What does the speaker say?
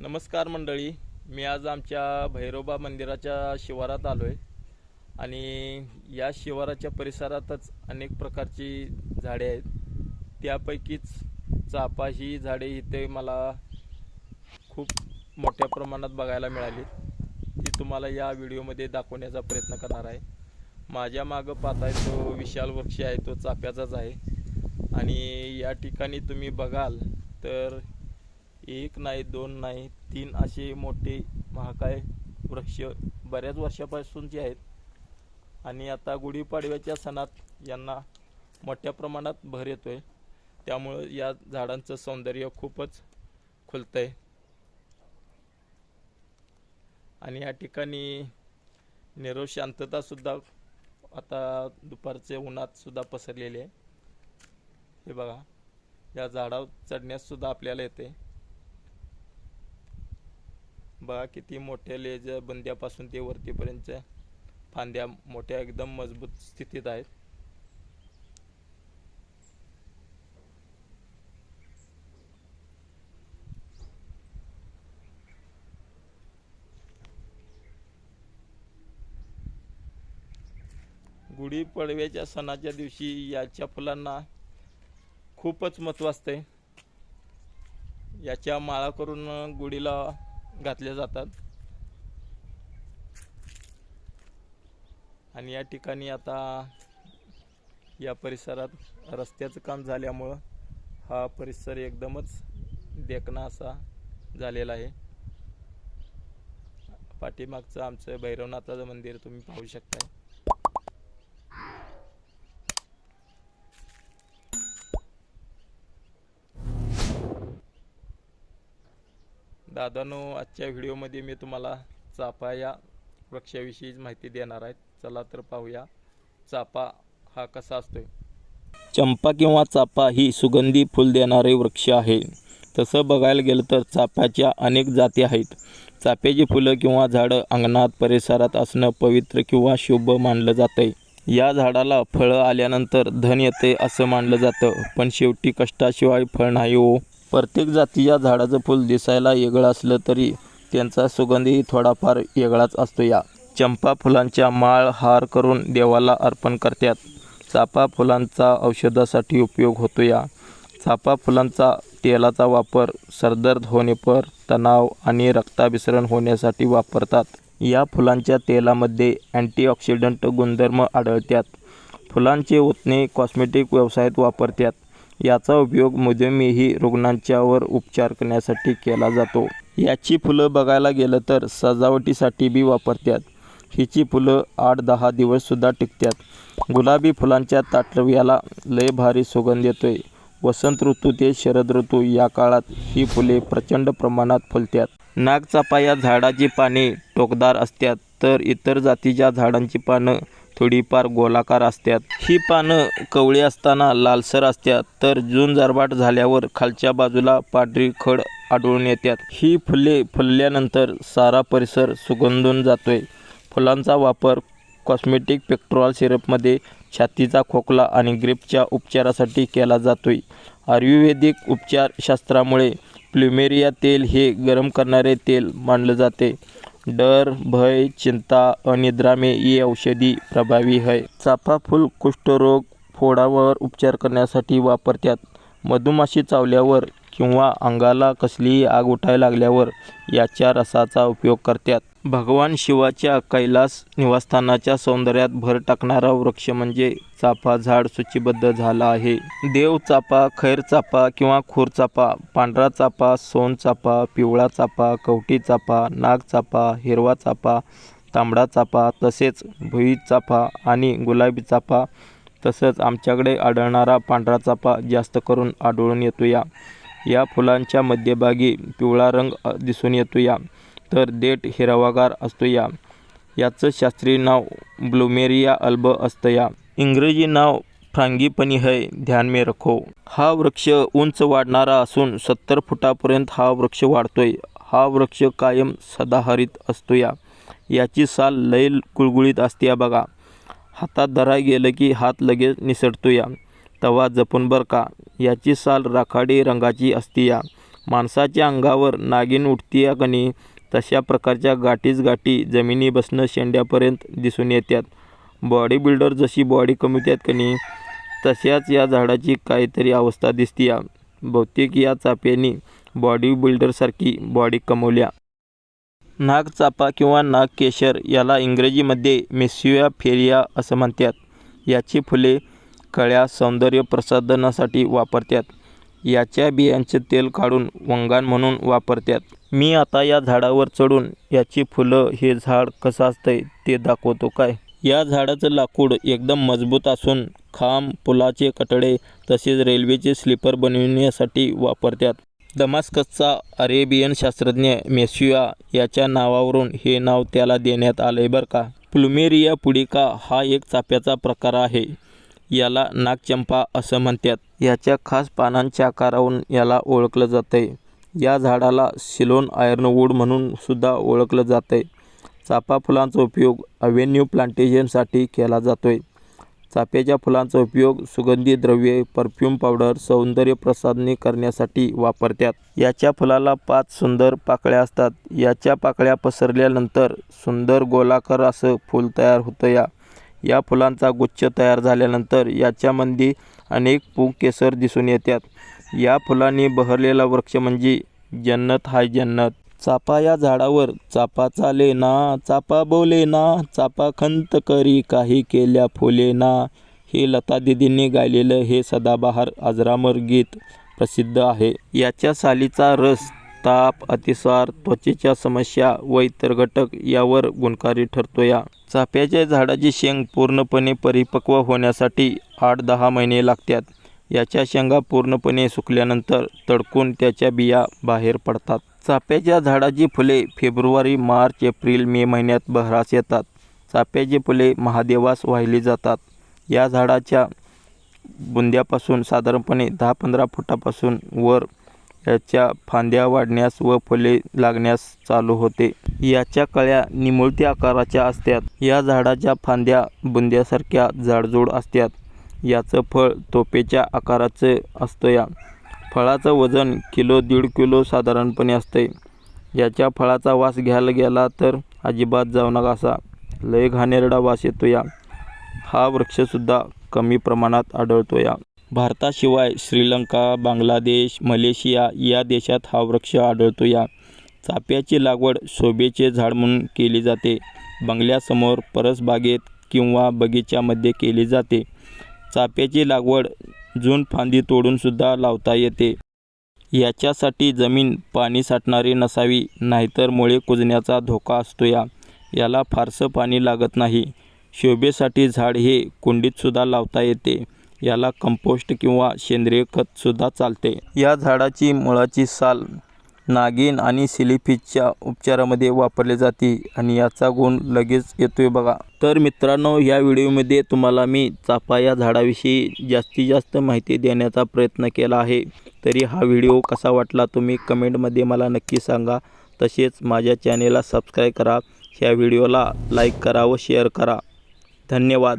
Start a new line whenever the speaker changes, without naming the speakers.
नमस्कार मंडळी. मी आज आमच्या भैरोबा मंदिराच्या शिवारात आलो आहे आणि या शिवाराच्या परिसरातच अनेक प्रकारची झाडे आहेत. त्यापैकीच चाफा ही झाडे इथे मला खूप मोठ्या प्रमाणात बघायला मिळाली. ती तुम्हाला या व्हिडिओमध्ये दाखवण्याचा प्रयत्न करणार आहे. माझ्या मागं पाहताय तो विशाल वृक्ष आहे तो चाफ्याचाच आहे. आणि या ठिकाणी तुम्ही बघाल तर एक नाही दोन नाही तीन असे मोठे महाकाय वृक्ष बऱ्याच वर्षापासूनचे आहेत. आणि आता गुढीपाडव्याच्या सणात यांना मोठ्या प्रमाणात भर येतो आहे त्यामुळं या झाडांचं सौंदर्य खूपच खुलतं आहे आणि या ठिकाणी निरव शांततासुद्धा आता दुपारचे उन्हातसुद्धा पसरलेले पसरलेली आहे. हे बघा या झाडावर चढण्यास सुद्धा आपल्याला येते. बघा किती मोठ्या लेज बंद्यापासून ते वरतीपर्यंत फांद्या मोठ्या एकदम मजबूत स्थितीत आहेत. गुढीपाडव्याच्या सणाच्या दिवशी याच्या फुलांना खूपच महत्त्व असते याच्या माळा करून गुढीला घातल्या जातात. आणि या ठिकाणी आता या परिसरात रस्त्याचं काम झाल्यामुळं हा परिसर एकदमच देखणा असा झालेला आहे. पाठीमागचं आमचं भैरवनाथाचं मंदिर तुम्ही पाहू शकताय. दादानो आजच्या व्हिडिओमध्ये मी तुम्हाला चाफा या वृक्षाविषयी माहिती देणार आहे. चला तर पाहूया चाफा हा कसा असतोय. चंपा किंवा चाफा ही सुगंधी फुल देणारे वृक्ष आहे. तसं बघायला गेलं तर चाफ्याच्या अनेक जाती आहेत. चाफ्याची फुलं किंवा झाडं अंगणात परिसरात असणं पवित्र किंवा शुभ मानलं जातं या झाडाला फळं आल्यानंतर धन येते असं मानलं जातं. पण शेवटी कष्टाशिवाय फळ नाही हो. प्रत्येक जातीच्या झाडाचं फुल दिसायला वेगळं असलं तरी त्यांचा सुगंधही थोडाफार वेगळाच असतो या. चंपा फुलांच्या माळ हार करून देवाला अर्पण करतात. चाफा फुलांचा औषधासाठी उपयोग होतो या. चाफा फुलांचा तेलाचा वापर सरदर्द होणेपर तणाव आणि रक्ताभिसरण होण्यासाठी वापरतात. या फुलांच्या तेलामध्ये अँटीऑक्सिडंट गुणधर्म आढळतात. फुलांचे ओतणे कॉस्मेटिक व्यवसायात वापरतात. याचा उपयोग मधुमेही रुग्णांच्यावर उपचार करण्यासाठी केला जातो. याची फुलं बघायला गेलं तर सजावटीसाठी बी वापरतात. हिची फुलं आठ दहा दिवससुद्धा टिकतात. गुलाबी फुलांच्या ताटव्याला लय भारी सुगंध येतोय. वसंत ऋतू ते शरद ऋतू या काळात ही फुले प्रचंड प्रमाणात फुलतात. नागचापा या झाडाची पाने टोकदार असतात तर इतर जातीच्या झाडांची पानं थोडीफार गोलाकार असतात ही पानं कवळी असताना लालसर असतात तर जून जारबाट झाल्यावर खालच्या बाजूला पांढरी खड आढळून येतात ही फुले फुलल्यानंतर सारा परिसर सुगंधून जातोय. फुलांचा वापर कॉस्मेटिक पेक्ट्रॉल सिरपमध्ये छातीचा खोकला आणि ग्रीपच्या उपचारासाठी केला जातोय. आयुर्वेदिक उपचारशास्त्रामुळे प्लुमेरिया तेल हे गरम करणारे तेल मानलं जाते. डर भय चिंता अनिद्रामे ही औषधी प्रभावी आहे चाफा फुल कुष्ठरोग फोडावर उपचार करण्यासाठी वापरतात. मधुमाशी चावल्यावर किंवा अंगाला कसलीही आग उठाय लागल्यावर याच्या रसाचा उपयोग करतात. भगवान शिवाच्या कैलास निवासस्थानाच्या सौंदर्यात भर टाकणारा वृक्ष म्हणजे चाफा झाड सूचीबद्ध झाला आहे. देव चाफा खैर चाफा किंवा खूर चाफा पांढरा चाफा सोन चाफा पिवळा चाफा कवटी चाफा नाग चाफा हिरवा चाफा तांबडा चाफा तसेच भुई चाफा आणि गुलाबी चाफा तसंच आमच्याकडे आढळणारा पांढरा चाफा जास्त करून आढळून येतो या या फुलांच्या मध्यभागी पिवळा रंग दिसून येतो या तर देठ हिरवागार असतो या याचं शास्त्रीय नाव ब्लुमेरिया अल्ब असतं या इंग्रजी नाव फ्रांगीपनी है ध्यान में रखो. हा वृक्ष उंच वाढणारा असून सत्तर फुटापर्यंत हा वृक्ष वाढतोय. हा वृक्ष कायम सदाहरित असतो या याची साल लय गुळगुळीत असते या बघा. हातात धरा गेलं की हात लगेच निसटतो या तवा जपून बर का. याची साल राखाडी रंगाची असते या माणसाच्या अंगावर नागिन उठती या कणी तशा प्रकारच्या गाठीच गाठी जमिनी बसणं शेंड्यापर्यंत दिसून येतात बॉडी बिल्डर जशी बॉडी कमवतात कणी तशाच या झाडाची काहीतरी अवस्था दिसतीया. बहुतेक या चाप्यानी बॉडी बिल्डरसारखी बॉडी कमवल्या. नागचापा किंवा नागकेशर याला इंग्रजीमध्ये मेस्युया फेरिया असं म्हणतात याची फुले कळ्या सौंदर्य प्रसाधनासाठी वापरतात याच्या बियांचे तेल काढून वंगण म्हणून वापरतात. मी आता या झाडावर चढून याची फुलं हे झाड कसं असतंय ते दाखवतो काय? या झाडाचं लाकूड एकदम मजबूत असून खांब पुलाचे कटडे तसेच रेल्वेचे स्लीपर बनविण्यासाठी वापरतात. दमास्कसचा अरेबियन शास्त्रज्ञ मेस्युआ याच्या नावावरून हे नाव त्याला देण्यात आले बरं का? प्लुमेरिया पुडिका हा एक चाफ्याचा प्रकार आहे. याला नागचंपा असं म्हणतात. याच्या खास पानांच्या आकारावरून याला ओळखलं जातंय. या झाडाला सिलोन आयर्नवूड म्हणून सुद्धा ओळखलं जातंय. चाफा फुलांचा उपयोग अव्हेन्यू प्लांटेशनसाठी केला जातोय. चाफ्याच्या फुलांचा उपयोग सुगंधी द्रव्ये परफ्यूम पावडर सौंदर्य प्रसाधने करण्यासाठी वापरतात. याच्या फुलाला पाच सुंदर पाकळ्या असतात. याच्या पाकळ्या पसरल्यानंतर सुंदर गोलाकार असं फूल तयार होतं या फुलांचा गुच्छ तयार झाल्यानंतर याच्यामध्ये अनेक पूग केसर दिसून येतात. या फुलांनी बहरलेला वृक्ष म्हणजे जन्नत हाय जन्नत. चापा या झाडावर चापा चाले ना चापा बोले ना चापा खंत करी काही केल्या फुले ना. हे लता दिदींनी गायलेलं हे सदाबहार अजरामर गीत प्रसिद्ध आहे. याच्या सालीचा रस ताप अतिसार त्वचेच्या समस्या व इतर घटक यावर गुणकारी ठरतो या. चाफ्याच्या झाडाची शेंग पूर्णपणे परिपक्व होण्यासाठी आठ दहा महिने लागतात. याच्या शेंगा पूर्णपणे सुकल्यानंतर तडकून त्याच्या बिया बाहेर पडतात. चाफ्याच्या झाडाची फुले फेब्रुवारी मार्च एप्रिल मे महिन्यात बहरास येतात. चाफ्याची फुले महादेवास वाहिली जातात. या झाडाच्या बुंद्यापासून साधारणपणे दहा पंधरा फुटापासून वर याच्या फांद्या वाढण्यास व फुले लागण्यास चालू होते. याच्या कळ्या निमुळत्या आकाराच्या असतात. या झाडाच्या फांद्या बुंद्यासारख्या जाडजूड असतात. याचं फळ तोपेच्या आकाराचं असतं या. फळाचं वजन किलो दीड किलो साधारणपणे असते याच्या फळाचा वास घ्यायला गेला तर अजिबात जाऊ नका असा लय घाणेरडा वास येतो या. हा वृक्षसुद्धा कमी प्रमाणात आढळतो या. भारताशिवाय श्रीलंका बांगलादेश मलेशिया या देशात हा वृक्ष आढळतो. या चाफ्याची लागवड शोभेचे झाड म्हणून केली जाते. बंगल्यासमोर परसबागेत किंवा बगीच्यामध्ये केली जाते. चाफ्याची लागवड जून फांदी तोडूनसुद्धा लावता येते. याच्यासाठी जमीन पाणी साठणारी नसावी नाहीतर मुळे कुजण्याचा धोका असतो या याला फारसं पाणी लागत नाही. शोभेसाठी झाड हे कुंडीतसुद्धा लावता येते. याला कंपोस्ट किंवा सेंद्रिय खतसुद्धा चालते. या झाडाची मुळाची साल नागिन आणि सिलिफिसच्या उपचारामध्ये वापरले जाते आणि याचा गुण लगेच येतोय बघा. तर मित्रांनो या व्हिडिओमध्ये तुम्हाला मी चाफा या झाडाविषयी जास्तीत जास्त माहिती देण्याचा प्रयत्न केला आहे. तरी हा व्हिडिओ कसा वाटला तुम्ही कमेंटमध्ये मला नक्की सांगा. तसेच माझ्या चॅनेलला सबस्क्राईब करा. ह्या व्हिडिओला लाईक करा व शेअर करा. धन्यवाद.